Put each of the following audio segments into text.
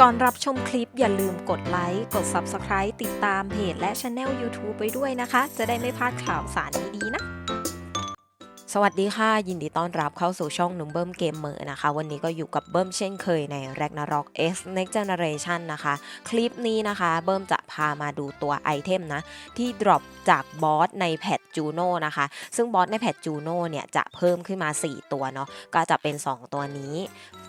ก่อนรับชมคลิปอย่าลืมกดไลค์ กด Subscribe ติดตามเพจและช anel YouTube ไปด้วยนะคะ จะได้ไม่พลาดข่าวสารดีๆนะ สวัสดีค่ะ ยินดีต้อนรับเข้าสู่ช่องหนุ่มเบิ้มเกมเมอร์นะคะ วันนี้ก็อยู่กับเบิ้มเช่นเคยใน Ragnarok X Next Generation นะคะ คลิปนี้นะคะ เบิ้มจะพามาดูตัวไอเทมนะ ที่ drop จากบอสในแพทจูโน่นะคะ ซึ่งบอสในแพทจูโน่เนี่ย จะเพิ่มขึ้นมา 4 ตัวเนาะก็จะเป็น 2 ตัวนี้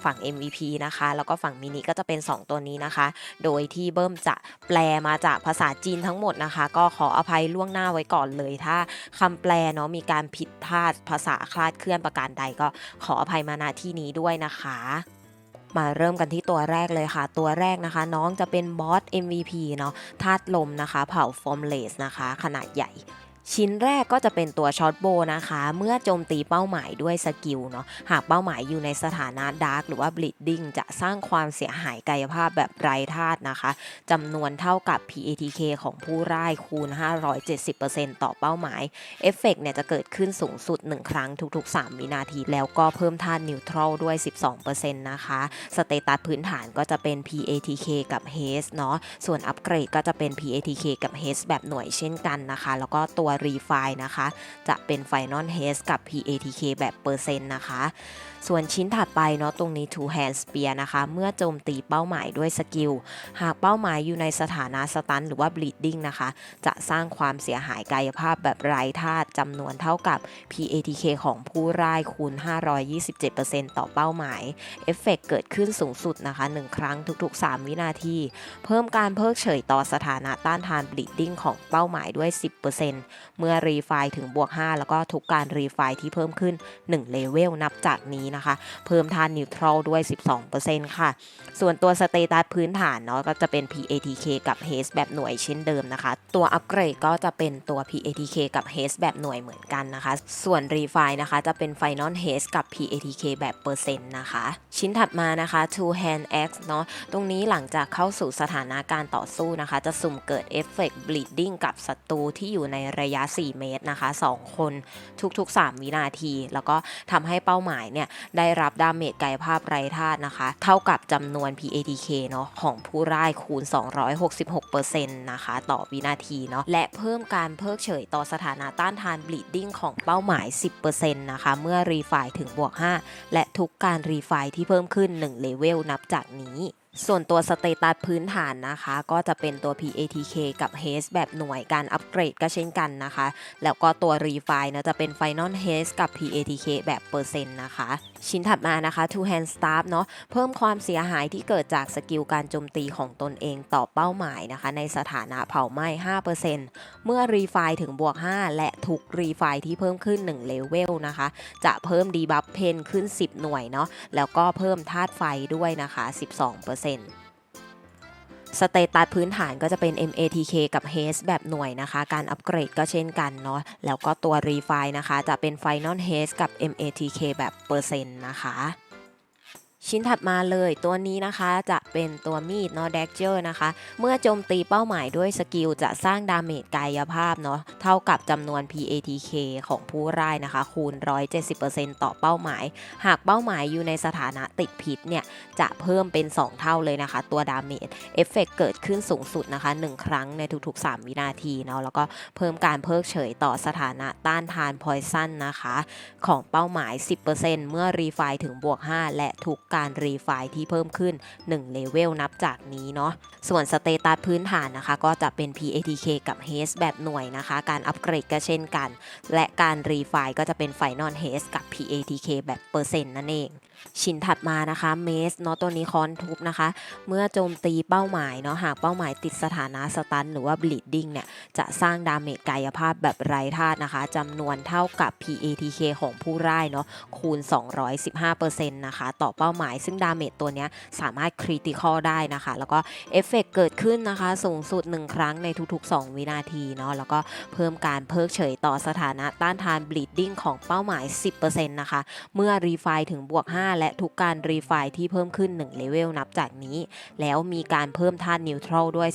ฝั่ง MVP นะคะ แล้วก็ฝั่งมินิก็จะเป็น 2 ตัวนี้นะคะ โดยที่เบิ้มจะแปลมาจากภาษาจีนทั้งหมดนะคะ ก็ขออภัยล่วงหน้าไว้ก่อนเลยถ้าคำแปลเนาะมีการผิดพลาดภาษาคลาดเคลื่อนประการใดก็ขออภัยมาณที่นี้ด้วยนะคะ มาเริ่มกันที่ตัวแรกเลยค่ะ ตัวแรกนะคะ น้องจะเป็นบอส MVP เนาะธาตุลมนะคะ เผ่าฟอร์มเลสนะคะ ขนาดใหญ่ ชิ้นแรกก็จะเป็นตัวช็อตโบนะคะ เมื่อโจมตีเป้าหมายด้วยสกิลเนาะหากเป้าหมายอยู่ในสถานะดาร์กหรือว่าบลิดดิ้งจะสร้างความเสียหายกายภาพแบบไร้ธาตุนะคะจำนวนเท่ากับ PATK ของผู้ร่ายคูณ 570%ต่อเป้าหมายเอฟเฟกเนี่ยจะเกิดขึ้นสูงสุด 1 ครั้งทุก ๆ 3 วินาที แล้วก็เพิ่มธาตุนิวทรัลด้วย 12%นะคะสเตตัสพื้นฐานก็จะเป็น PATK กับ Haze เนาะส่วนอัปเกรดก็จะเป็น PATK กับ Haze แบบหน่วยเช่นกันนะคะ แล้วก็ตัวรีไฟล์นะคะ จะเป็น Final Haze กับ PATK แบบเปอร์เซ็นต์นะคะ ส่วนชิ้นถัดไปเนาะตรงนี้ Two Hand Spear นะคะ เมื่อโจมตีเป้าหมายด้วยสกิล หากเป้าหมายอยู่ในสถานะสตันหรือว่า bleeding นะคะ จะสร้างความเสียหายกายภาพแบบไร้ธาตุจำนวนเท่ากับ PATK ของผู้ร่ายคูณ 527%ต่อเป้าหมาย เอฟเฟกต์เกิดขึ้นสูงสุดนะคะ 1 ครั้งทุกๆ 3 วินาที เพิ่มการเพิกเฉยต่อสถานะต้านทาน bleeding ของเป้าหมายด้วย 10%เมื่อรีไฟล์ถึงบวก 5 แล้วก็ทุกการรีไฟล์ที่เพิ่มขึ้น1เลเวลนับจากนี้นะคะ เพิ่มทานนิวทรัลด้วย 12%ค่ะ ส่วนตัวสเตตัสพื้นฐานเนาะก็จะเป็น PATK กับ Haze แบบหน่วยเช่นเดิมนะคะ ตัวอัปเกรดก็จะเป็นตัว PATK กับ Haze แบบหน่วยเหมือนกันนะคะ ส่วน Refine นะคะจะเป็น Final Haze กับ PATK แบบเปอร์เซ็นต์นะคะ ชิ้นถัดมานะคะ Two Hand X เนาะตรงนี้หลังจากเข้าสู่สถานะการต่อสู้นะคะ จะสุ่มเกิดเอฟเฟกต์ bleeding กับศัตรูที่อยู่ในระยะ 4 เมตรนะคะ 2 คนทุกๆ 3 วินาที แล้วก็ทำให้เป้าหมายเนี่ยได้รับดาเมจกายภาพไร้ธาตุนะคะ เท่ากับจำนวน PATK เนาะของผู้ร่ายคูณ 266%นะคะ ต่อวินาทีเนาะและเพิ่มการเพิกเฉยต่อสถานะต้านทาน bleeding ของเป้าหมาย 10%นะคะ เมื่อรีไฟล์ถึงบวก 5 และทุกการรีไฟล์ที่เพิ่มขึ้น1เลเวลนับจากนี้ส่วนตัวสเตตัสพื้นฐานนะคะ ก็จะเป็นตัว PATK กับ Haze แบบหน่วยการอัปเกรดก็เช่นกันนะคะ แล้วก็ตัว Refine นะจะเป็น Final Haze กับ PATK แบบเปอร์เซ็นต์นะคะ ชิ้นถัดมานะคะ Two Hand Staff เนาะเพิ่มความเสียหายที่เกิดจากสกิลการโจมตีของตนเองต่อเป้าหมายนะคะ ในสถานะเผาไหม้ 5%เมื่อรีไฟถึงบวก 5 และทุกรีไฟที่เพิ่มขึ้น1เลเวลนะคะ จะเพิ่มดีบัฟเพนขึ้น 10 หน่วยเนาะแล้วก็เพิ่มธาตุไฟด้วยนะคะ 12% สเตตัสพื้นฐานก็จะเป็น MATK กับ Haze แบบหน่วยนะคะ การอัปเกรดก็เช่นกันเนาะแล้วก็ตัว Refine นะคะ จะเป็น Final Haze กับ MATK แบบเปอร์เซ็นต์นะคะ ชิ้นถัดมาเลยตัวนี้นะคะจะเป็นตัวมีดเนาะ d a g g e r นะคะ เมื่อโจมตีเป้าหมายด้วยสกิลจะสร้างดาเมจกายภาพเนาะเท่ากับจำนวน PATK ของผู้ร่ายนะคะ คูณ 170%ต่อเป้าหมาย หากเป้าหมายอยู่ในสถานะติดพิษเนี่ย จะเพิ่มเป็น 2 เท่าเลยนะคะ ตัวดาเมจเอฟเฟกเกิดขึ้นสูงสุดนะคะ 1 ครั้งในทุกๆ 3 วินาทีเนาะแล้วก็เพิ่มการเพิกเฉยต่อสถานะต้านทานพอยซันนะคะ ของเป้าหมาย 10%เมื่อรีไฟล์ถึงบวก 5 และทุกการรีไฟล์ที่เพิ่มขึ้น1เลเวลนับจากนี้เนาะส่วนสเตตัสพื้นฐานนะคะ ก็จะเป็น PATK กับ h a s แบบหน่วยนะคะ การอัปเกรดก็เช่นกัน และการรีไฟล์ก็จะเป็น Final h a s กับ PATK แบบเปอร์เซ็นต์นั่นเองชิ้นถัดมานะคะเมสเนาะตัวนี้คอนทุบนะคะ เมื่อโจมตีเป้าหมายเนาะหากเป้าหมายติดสถานะสตันหรือว่า bleeding เนี่ยจะสร้างดาเมจกายภาพแบบไร้ธาตุนะคะจำนวนเท่ากับ PATK ของผู้ร่ายเนาะคูณ 215%นะคะ ต่อเป้าหมายซึ่งดาเมจตัวเนี้ยสามารถคริติคอลได้นะคะ แล้วก็เอฟเฟกเกิดขึ้นนะคะ สูงสุด 1 ครั้งในทุกๆ 2 วินาทีเนาะแล้วก็เพิ่มการเพิกเฉยต่อสถานะต้านทาน bleeding ของเป้าหมาย 10%นะคะ เมื่อรีไฟล์ถึงบวก 5และทุกการรีไฟล์ที่เพิ่มขึ้น1เลเวลนับจากนี้ แล้วมีการเพิ่มธาตุนิวทรัลด้วย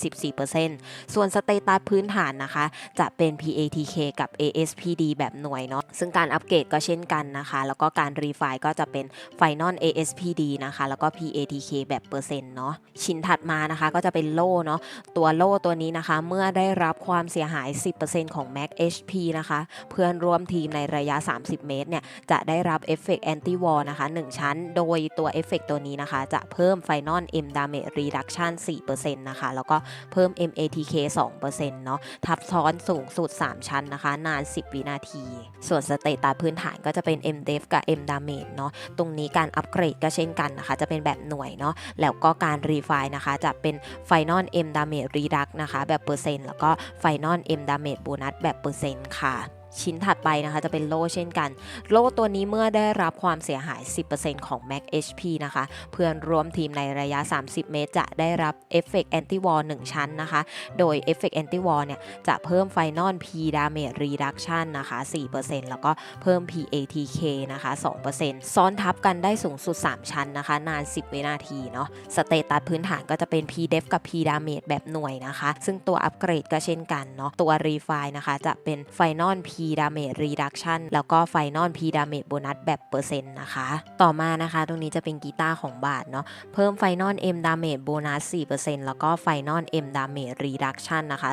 14%ส่วนสเตตัสพื้นฐานนะคะ จะเป็น PATK กับ ASPD แบบหน่วยเนาะซึ่งการอัปเกรดก็เช่นกันนะคะ แล้วก็การรีไฟล์ก็จะเป็น Final ASPD นะคะ แล้วก็ PATK แบบเปอร์เซ็นต์เนาะชิ้นถัดมานะคะก็จะเป็นโล่เนาะตัวโล่ตัวนี้นะคะ เมื่อได้รับความเสียหาย 10%ของ Mac HP นะคะ เพื่อนร่วมทีมในระยะ 30 เมตรเนี่ย จะได้รับเอฟเฟกต์ Anti Wall นะคะ 1ชั้น โดยตัวเอฟเฟกต์ตัวนี้นะคะ จะเพิ่ม Final M Damage Reduction 4%นะคะ แล้วก็เพิ่ม MATK 2%เนาะทับซ้อนสูงสุด 3 ชั้นนะคะ นาน 10 วินาที ส่วนสเตตัสพื้นฐานก็จะเป็น MDEF กับ M Damage เนาะตรงนี้การอัปเกรดก็เช่นกันนะคะ จะเป็นแบบหน่วยเนาะแล้วก็การรีไฟนะคะ จะเป็น Final M Damage Reduct นะคะ แบบเปอร์เซ็นต์แล้วก็ Final M Damage Bonus แบบเปอร์เซ็นต์ค่ะ ชิ้นถัดไปนะคะจะเป็นโล่เช่นกัน โล่ตัวนี้เมื่อได้รับความเสียหาย 10%ของ Mac HP นะคะ เพื่อนร่วมทีมในระยะ 30 เมตร จะได้รับเอฟเฟกต์ Anti Wall 1ชั้นนะคะ โดยเอฟเฟกต์ Anti Wall เนี่ยจะเพิ่ม Final P Damage Reduction นะคะ 4%แล้วก็เพิ่ม PATK นะคะ 2%ซ้อนทับกันได้สูงสุด 3 ชั้นนะคะ นาน 10 วินาทีเนาะสเตตัสพื้นฐานก็จะเป็น PDEF กับ P Damage แบบหน่วยนะคะ ซึ่งตัวอัปเกรดก็เช่นกันเนาะตัว Refine นะคะจะเป็น Final P Damage Reduction แล้วก็ Final P Damage Bonus แบบเปอร์เซ็นต์นะคะ ต่อมานะคะตรงนี้จะเป็นกีตาร์ของบาทเนาะเพิ่ม Final M Damage Bonus 4%แล้วก็ Final M Damage Reduction นะคะ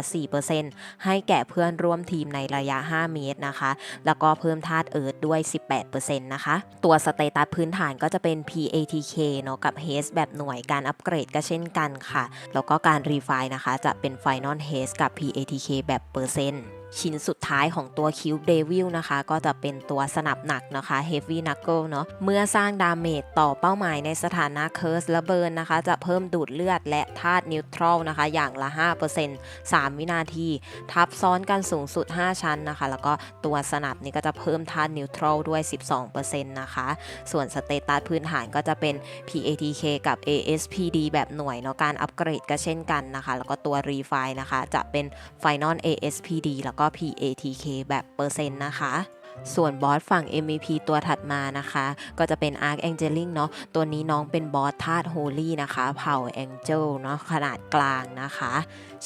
4%ให้แก่เพื่อนร่วมทีมในระยะ 5 เมตรนะคะ แล้วก็เพิ่มธาตุเอิร์ธด้วย 18%นะคะ ตัวสเตตัสพื้นฐานก็จะเป็น PATK เนาะกับ Haze แบบหน่วยการอัปเกรดก็เช่นกันค่ะ แล้วก็การรีไฟนะคะ จะเป็น Final Haze กับ PATK แบบเปอร์เซ็นต์ ชิ้นสุดท้ายของตัว Cube Devil นะคะ ก็จะเป็นตัวสนับหนักนะคะ Heavy Knuckle เนาะเมื่อสร้างดาเมจต่อเป้าหมายในสถานะ Curse และ Burn นนะคะ จะเพิ่มดูดเลือดและธาตุ Neutral นะคะ อย่างละ 5% 3 วินาที ทับซ้อนกันสูงสุด 5 ชั้นนะคะ แล้วก็ตัวสนับนี้ก็จะเพิ่มธาตุ Neutral ด้วย 12%นะคะ ส่วนสเตตัสพื้นฐานก็จะเป็น PATK กับ ASPD แบบหน่วยเนาะการอัปเกรดก็เช่นกันนะคะ แล้วก็ตัว Refine นะคะจะเป็น Final ASPD แล้วก็ PATK แบบเปอร์เซ็นต์นะคะส่วนบอสฝั่ง MVP ตัวถัดมานะคะ ก็จะเป็น Arc Angeling เนาะตัวนี้น้องเป็นบอสธาตุ Holy นะคะ เผ่า Angel เนาะขนาดกลางนะคะ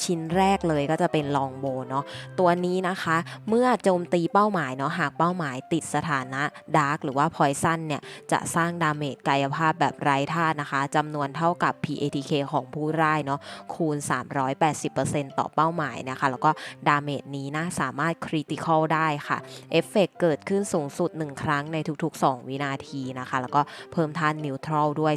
ชิ้นแรกเลยก็จะเป็นลองโบเนาะตัวนี้นะคะ เมื่อโจมตีเป้าหมายเนาะหากเป้าหมายติดสถานะดาร์กหรือว่าพอยซันเนี่ยจะสร้างดาเมจกายภาพแบบไร้ธาตุนะคะจำนวนเท่ากับ PATK ของผู้ร่ายเนาะคูณ 380%ต่อเป้าหมายนะคะ แล้วก็ดาเมจนี้นะสามารถคริติคอลได้ค่ะเอฟเฟกเกิดขึ้นสูงสุด 1 ครั้งในทุก ๆ 2 วินาทีนะคะ แล้วก็เพิ่มท่านนิวทรัลด้วย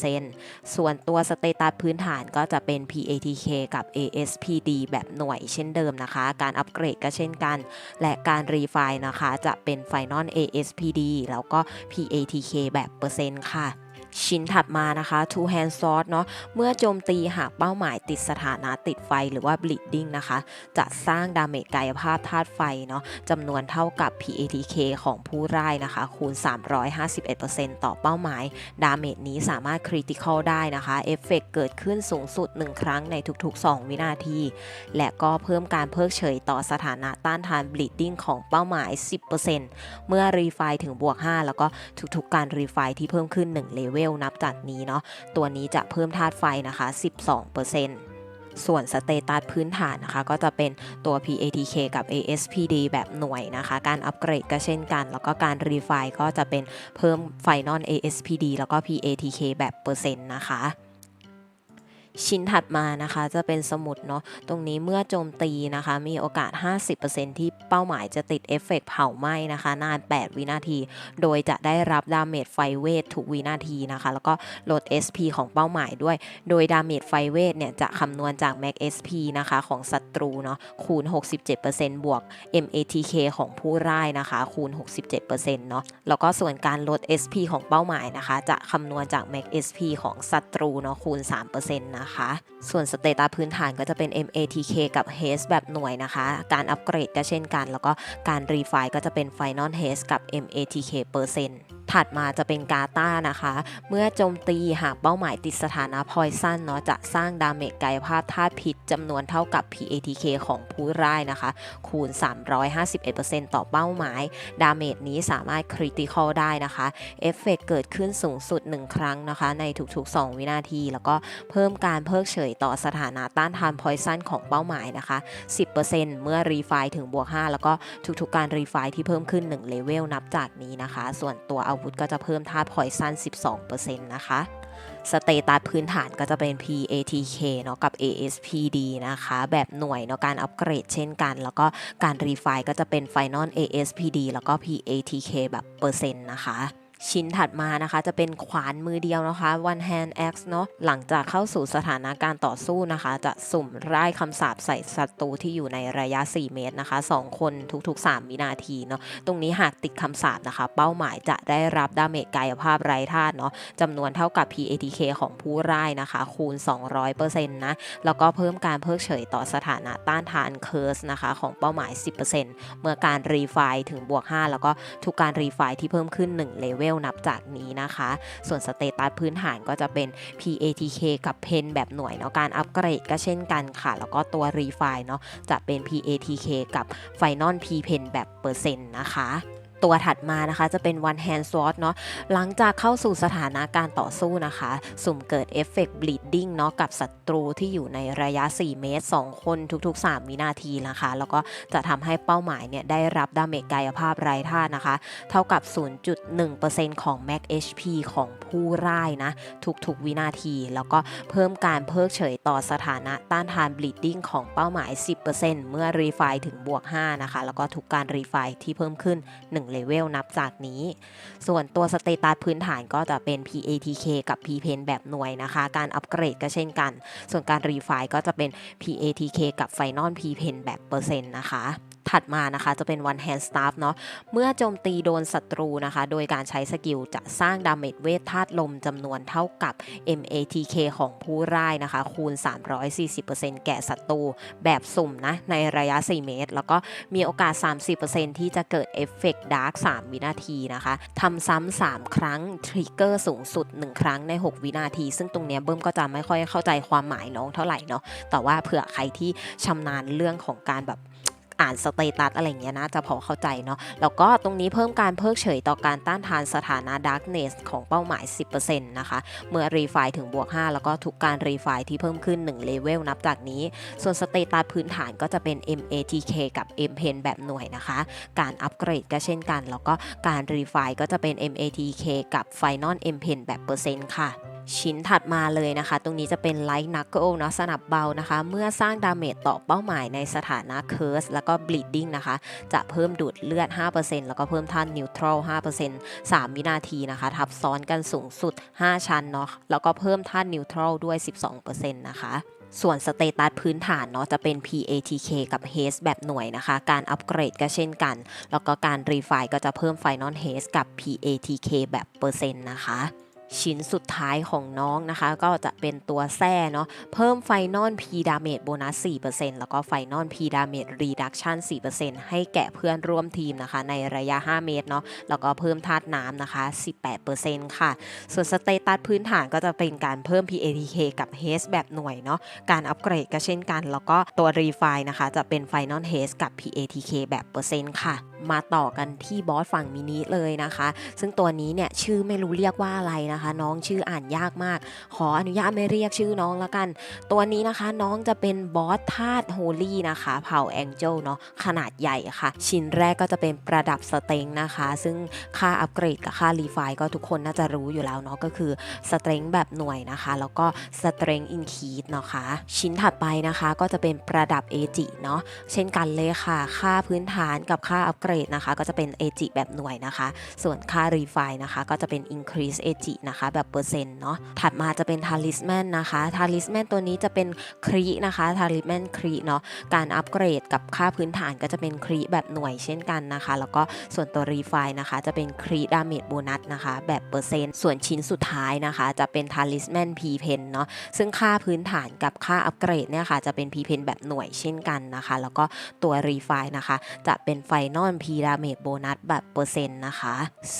12%ส่วนตัวสเตตัสพื้นฐานก็จะเป็น PATK กับ ASPD แบบหน่วยเช่นเดิมนะคะ การอัปเกรดก็เช่นกัน และการรีไฟนะคะ จะเป็น Final ASPD แล้วก็ PATK แบบเปอร์เซ็นต์ค่ะ ชิ้นถัดมานะคะ two hand sword เนาะเมื่อโจมตีหากเป้าหมายติดสถานะติดไฟหรือว่า bleeding นะคะ จะสร้างดาเมจกายภาพธาตุไฟเนาะจำนวนเท่ากับ PATK ของผู้ร่ายนะคะ คูณ 351%ต่อเป้าหมาย ดาเมจนี้สามารถคริติคอลได้นะคะเอฟเฟกเกิดขึ้นสูงสุด 1 ครั้งในทุก ๆ 2 วินาที และก็เพิ่มการเพิกเฉยต่อสถานะต้านทาน bleeding ของเป้าหมาย 10%เมื่อรีไฟถึงบวก 5 แล้วก็ทุกๆ การรีไฟที่เพิ่มขึ้น1เลเวลนับจากนี้เนาะตัวนี้จะเพิ่มธาตุไฟนะคะ 12%ส่วนสเตตัสพื้นฐานนะคะ ก็จะเป็นตัว PATK กับ ASPD แบบหน่วยนะคะ การอัปเกรดก็เช่นกัน แล้วก็การรีไฟก็จะเป็นเพิ่มไฟนอล ASPD แล้วก็ PATK แบบเปอร์เซ็นต์นะคะ ชิ้นถัดมานะคะ จะเป็นสมุดเนาะตรงนี้เมื่อโจมตีนะคะ มีโอกาส 50%ที่เป้าหมายจะติดเอฟเฟกต์เผาไหม้นะคะ นาน 8 วินาที โดยจะได้รับดาเมจไฟเวททุกวินาทีนะคะ แล้วก็ลด SP ของเป้าหมายด้วย โดยดาเมจไฟเวทเนี่ย จะคำนวณจาก Max SP นะคะ ของศัตรูเนาะคูณ 67%บวก MATK ของผู้ร่ายนะคะ คูณ 67%เนาะแล้วก็ส่วนการลด SP ของเป้าหมายนะคะ จะคำนวณจาก Max SP ของศัตรูเนาะคูณ 3%นะคะ ส่วนสเตตัสพื้นฐานก็จะเป็น MATK กับ Haze แบบหน่วยนะคะ การอัปเกรดก็เช่นกัน แล้วก็การรีไฟล์ก็จะเป็น Final Haze กับ MATK เปอร์เซ็นต์ถัดมาจะเป็นกาตานะคะ เมื่อโจมตีหากเป้าหมายติดสถานะพอยซันเนาะจะสร้างดาเมจกายภาพธาตุพิษจำนวนเท่ากับ PATK ของผู้ร่ายนะคะ คูณ 351%ต่อเป้าหมาย ดาเมจนี้สามารถคริติคอลได้นะคะ เอฟเฟกเกิดขึ้นสูงสุด 1 ครั้งนะคะ ในทุกๆ 2 วินาที แล้วก็เพิ่มการเพิกเฉยต่อสถานะต้านทานพอยซันของเป้าหมายนะคะ 10%เมื่อรีไฟล์ถึงบวก 5 แล้วก็ทุกๆ การรีไฟล์ที่เพิ่มขึ้น1เลเวลนับจากนี้นะคะ ส่วนตัวอาอาวุธก็จะเพิ่มธาตุพอยซัน12%นะคะสเตตัสพื้นฐานก็จะเป็น PATK เนาะกับ ASPD นะคะ แบบหน่วยเนาะการอัปเกรดเช่นกัน แล้วก็การรีไฟก็จะเป็น Final ASPD แล้วก็ PATK แบบเปอร์เซ็นต์นะคะ ชิ้นถัดมานะคะ จะเป็นขวานมือเดียวนะคะ one hand axe เนาะหลังจากเข้าสู่สถานการณ์ต่อสู้นะคะ จะสุ่มร่ายคำสาปใส่ศัตรูที่อยู่ในระยะ 4 เมตรนะคะ 2 คนทุก ๆ 3 วินาทีเนาะตรงนี้หากติดคำสาปนะคะ เป้าหมายจะได้รับดาเมจกายภาพไร้ธาตุเนาะจำนวนเท่ากับ PATK ของผู้ร่ายนะคะ คูณ 200%นะแล้วก็เพิ่มการเพิกเฉยต่อสถานะต้านทานเคิร์สนะคะของเป้าหมาย 10%เมื่อการรีไฟล์ถึงบวก 5 แล้วก็ทุกการรีไฟล์ที่เพิ่มขึ้น1เลเวลนับจากนี้นะคะ ส่วนสเตตัสพื้นฐานก็จะเป็น PATK กับเพนแบบหน่วยเนาะการอัปเกรดก็เช่นกันค่ะ แล้วก็ตัวรีไฟล์เนาะจะเป็น PATK กับ Final P Pen แบบเปอร์เซ็นต์นะคะ ตัวถัดมานะคะจะเป็น one hand sword เนาะหลังจากเข้าสู่สถานะการต่อสู้นะคะ สุ่มเกิดเอฟเฟกต์ bleeding เนาะกับศัตรูที่อยู่ในระยะ 4 เมตร 2 คนทุก ๆ 3 วินาทีนะคะ แล้วก็จะทำให้เป้าหมายเนี่ยได้รับดาเมจกายภาพไร้ท่าตุนะคะ เท่ากับ 0.1%ของ max HP ของผู้ร่ายนะ ทุกๆ วินาที แล้วก็เพิ่มการเพิกเฉยต่อสถานะต้านทาน bleeding ของเป้าหมาย 10%เมื่อรีไฟถึงบวก 5 นะคะ แล้วก็ทุกการรีไฟที่เพิ่มขึ้น 1เลเวลนับจากนี้ ส่วนตัวสเตตัสพื้นฐานก็จะเป็น PATK กับ PPen แบบหน่วยนะคะ การอัปเกรดก็เช่นกัน ส่วนการรีไฟล์ก็จะเป็น PATK กับ Final PPen แบบเปอร์เซ็นต์นะคะ ถัดมานะคะจะเป็น one hand staff เนาะเมื่อโจมตีโดนศัตรูนะคะ โดยการใช้สกิลจะสร้างดาเมจเวทธาตุลมจำนวนเท่ากับ MATK ของผู้ร่ายนะคะ คูณ 340%แก่ศัตรูแบบสุ่มนะในระยะ 4 เมตร แล้วก็มีโอกาส 30%ที่จะเกิดเอฟเฟกต์ดาร์ก3วินาทีนะคะทำซ้ำ3ครั้งทริกเกอร์สูงสุด 1 ครั้งใน 6 วินาที ซึ่งตรงเนี้ยเบิ้มก็จะไม่ค่อยเข้าใจความหมายน้องเท่าไหร่เนาะแต่ว่าเผื่อใครที่ชำนาญเรื่องของการแบบ อ่านสเตตัสอะไรเงี้ยนะจะพอเข้าใจเนาะแล้วก็ตรงนี้เพิ่มการเพิกเฉยต่อการต้านทานสถานะ Darkness ของเป้าหมาย 10%นะคะเมื่อรีไฟล์ถึงบวก 5 แล้วก็ทุกการรีไฟล์ที่เพิ่มขึ้น1เลเวลนับจากนี้ ส่วนสเตตัสพื้นฐานก็จะเป็น MATK กับ MPen แบบหน่วยนะคะ การอัปเกรดก็เช่นกัน แล้วก็การรีไฟล์ก็จะเป็น MATK กับ Final MPen แบบเปอร์เซ็นต์ค่ะ ชิ้นถัดมาเลยนะคะ ตรงนี้จะเป็น Light Knuckle เนาะสนับเบานะคะ เมื่อสร้างดาเมจต่อเป้าหมายในสถานะ Curse แล้วก็ Bleeding นะคะ จะเพิ่มดูดเลือด 5%แล้วก็เพิ่มท่าน Neutral 5% 3 วินาทีนะคะ ทับซ้อนกันสูงสุด 5 ชั้นเนาะแล้วก็เพิ่มท่าน Neutral ด้วย 12%นะคะส่วนสเตตัสพื้นฐานเนาะจะเป็น PATK กับ Haze แบบหน่วยนะคะ การอัปเกรดก็เช่นกัน แล้วก็การรีไฟล์ก็จะเพิ่ม Final Haze กับ PATK แบบเปอร์เซ็นต์นะคะ ชิ้นสุดท้ายของน้องนะคะ ก็จะเป็นตัวแซ่เนาะเพิ่มไฟนอล P Damage โบนัส 4%แล้วก็ไฟนอล P Damage Reduction 4%ให้แก่เพื่อนร่วมทีมนะคะ ในระยะ 5 เมตรเนาะแล้วก็เพิ่มธาตุน้ำนะคะ 18%ค่ะ ส่วนสเตตัสพื้นฐานก็จะเป็นการเพิ่ม PATK กับ Haze แบบหน่วยเนาะการอัปเกรดก็เช่นกัน แล้วก็ตัว Refine นะคะ จะเป็น Final Haze กับ PATK แบบเปอร์เซ็นต์ค่ะ มาต่อกันที่บอสฝั่งมินิเลยนะคะ ซึ่งตัวนี้เนี่ยชื่อไม่รู้เรียกว่าอะไรนะคะ น้องชื่ออ่านยากมาก ขออนุญาตไม่เรียกชื่อน้องล้วกัน ตัวนี้นะคะน้องจะเป็นบอสธาตุโฮลี่นะคะ เผ่าแองเจลเนาะขนาดใหญ่ค่ะ ชิ้นแรกก็จะเป็นประดับสเต็งนะคะ ซึ่งค่าอัปเกรดกับค่ารีไฟก็ทุกคนน่าจะรู้อยู่แล้วเนาะก็คือสเต็งแบบหน่วยนะคะ แล้วก็สเต็งอินคีดเนาะคะชิ้นถัดไปนะคะก็จะเป็นประดับเอจิเนาะเช่นกันเลยค่ะ ค่าพื้นฐานกับค่าอัปเกรดนะคะ ก็จะเป็น a g แบบหน่วยนะคะ ส่วนค่า refine นะคะ ก็จะเป็น increase a g นะคะ แบบเปอร์เซ็นต์เนาะถัดมาจะเป็น talisman นะคะ talisman ตัวนี้จะเป็นครีนะคะ talisman ครีเนาะการอัปเกรดกับค่าพื้นฐานก็จะเป็นครีแบบหน่วยเช่นกันนะคะ แล้วก็ส่วนตัว refine นะคะจะเป็นครีดาเมจโบนัสนะคะแบบเปอร์เซ็นต์ส่วนชิ้นสุดท้ายนะคะจะเป็น talisman p pen เนาะซึ่งค่าพื้นฐานกับค่าอัปเกรดเนี่ยค่ะจะเป็น p pen แบบหน่วยเช่นกันนะคะ แล้วก็ตัว refine นะคะ จะเป็น Final P Damage Bonus แบบเปอร์เซ็นต์นะคะ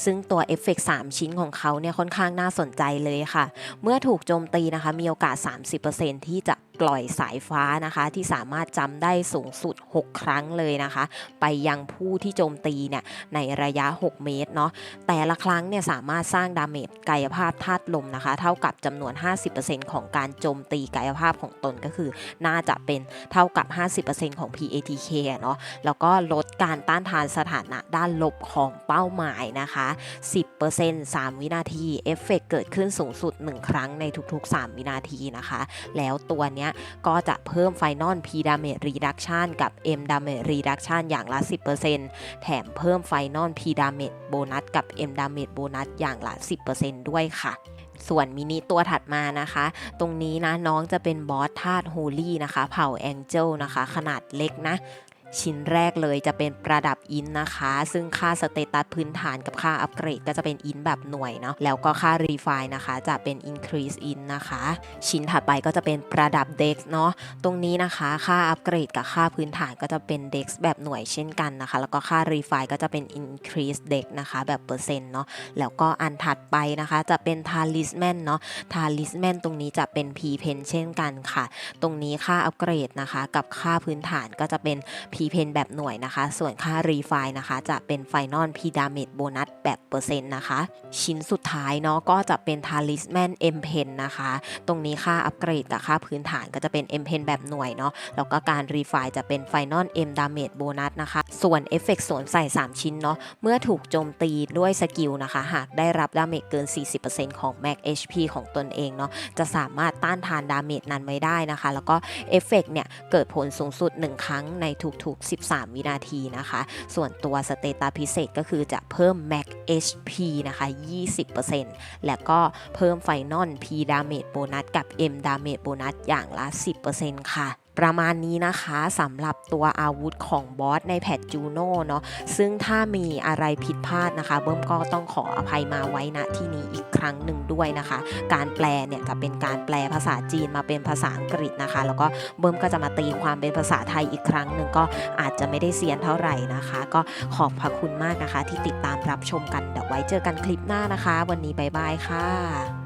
ซึ่งตัวเอฟเฟกต์3ชิ้นของเขาเนี่ยค่อนข้างน่าสนใจเลยค่ะ เมื่อถูกโจมตีนะคะ มีโอกาส 30%ที่จะ ปล่อยสายฟ้านะคะที่สามารถจำได้สูงสุด 6 ครั้งเลยนะคะ ไปยังผู้ที่โจมตีเนี่ยในระยะ 6 เมตรเนาะแต่ละครั้งเนี่ยสามารถสร้างดาเมจกายภาพธาตุลมนะคะ เท่ากับจำนวน 50%ของการโจมตีกายภาพของตนก็คือ น่าจะเป็นเท่ากับ 50%ของ PATK เนาะแล้วก็ลดการต้านทานสถานะด้านลบของเป้าหมายนะคะ 10% 3 วินาทีเอฟเฟกต์เกิดขึ้นสูงสุด 1 ครั้งในทุกๆ 3 วินาทีนะคะ แล้วตัวเนี้ยก็จะเพิ่มไฟนอล P Damage Reduction กับ M Damage Reduction อย่างละ 10%แถมเพิ่มไฟนอล P Damage Bonus กับ M Damage Bonus อย่างละ 10%ด้วยค่ะส่วนมินิตัวถัดมานะคะ ตรงนี้นะน้องจะเป็นบอสธาตุโฮลี่นะคะ เผ่าแองเจลนะคะ ขนาดเล็กนะ ชิ้นแรกเลยจะเป็นประดับอินนะคะ ซึ่งค่าสเตตัสพื้นฐานกับค่าอัปเกรดก็จะเป็นอินแบบหน่วยเนาะแล้วก็ค่ารีไฟนะคะจะเป็น increase in นะคะ ชิ้นถัดไปก็จะเป็นประดับ dex เนาะตรงนี้นะคะ ค่าอัปเกรดกับค่าพื้นฐานก็จะเป็น dex แบบหน่วยเช่นกันนะคะ แล้วก็ค่ารีไฟก็จะเป็น increase dex นะคะแบบเปอร์เซ็นต์เนาะแล้วก็อันถัดไปนะคะจะเป็น talisman เนาะ talisman ตรงนี้จะเป็น p pen เช่นกันค่ะ ตรงนี้ค่าอัปเกรดนะคะ กับค่าพื้นฐานก็จะเป็น P pen แบบหน่วยนะคะ ส่วนค่า refi นะคะ จะเป็น final P damage bonus แบบเปอร์เซ็นต์นะคะ ชิ้นสุดท้ายเนาะก็จะเป็น talisman M pen นนะคะ ตรงนี้ค่าอัปเกรดกับค่าพื้นฐานก็จะเป็น M pen แบบหน่วยเนาะแล้วก็การ refi จะเป็น final M damage bonus นะคะ ส่วนเอฟเฟกต์สวมใส่ 3 ชิ้นเนาะเมื่อถูกโจมตีด้วยสกิลนะคะ หากได้รับดาเมจเกิน 40%ของ max HP ของตนเองเนาะจะสามารถต้านทานดาเมจนั้นไว้ได้นะคะ แล้วก็เอฟเฟกต์เนี่ย เกิดผลสูงสุด 1 ครั้งในทุกๆ13 วินาทีนะคะ ส่วนตัวสเตตัสพิเศษก็คือจะเพิ่ม max HP นะคะ 20%และก็เพิ่มไฟนอล P damage bonus กับ M damage bonus อย่างละ 10%ค่ะ ประมาณนี้นะคะสำหรับตัวอาวุธของบอสในแพทจูโน่เนาะซึ่งถ้ามีอะไรผิดพลาดนะคะ เบิ้มก็ต้องขออภัยมาไว้ณที่นี้อีกครั้งหนึ่งด้วยนะคะ การแปลเนี่ยจะเป็นการแปลภาษาจีนมาเป็นภาษาอังกฤษนะคะ แล้วก็เบิ้มก็จะมาตีความเป็นภาษาไทยอีกครั้งหนึ่งก็อาจจะไม่ได้เซียนเท่าไหร่นะคะ ก็ขอบพระคุณมากนะคะ ที่ติดตามรับชมกันเดี๋ยวไว้เจอกันคลิปหน้านะคะ วันนี้บายบายค่ะ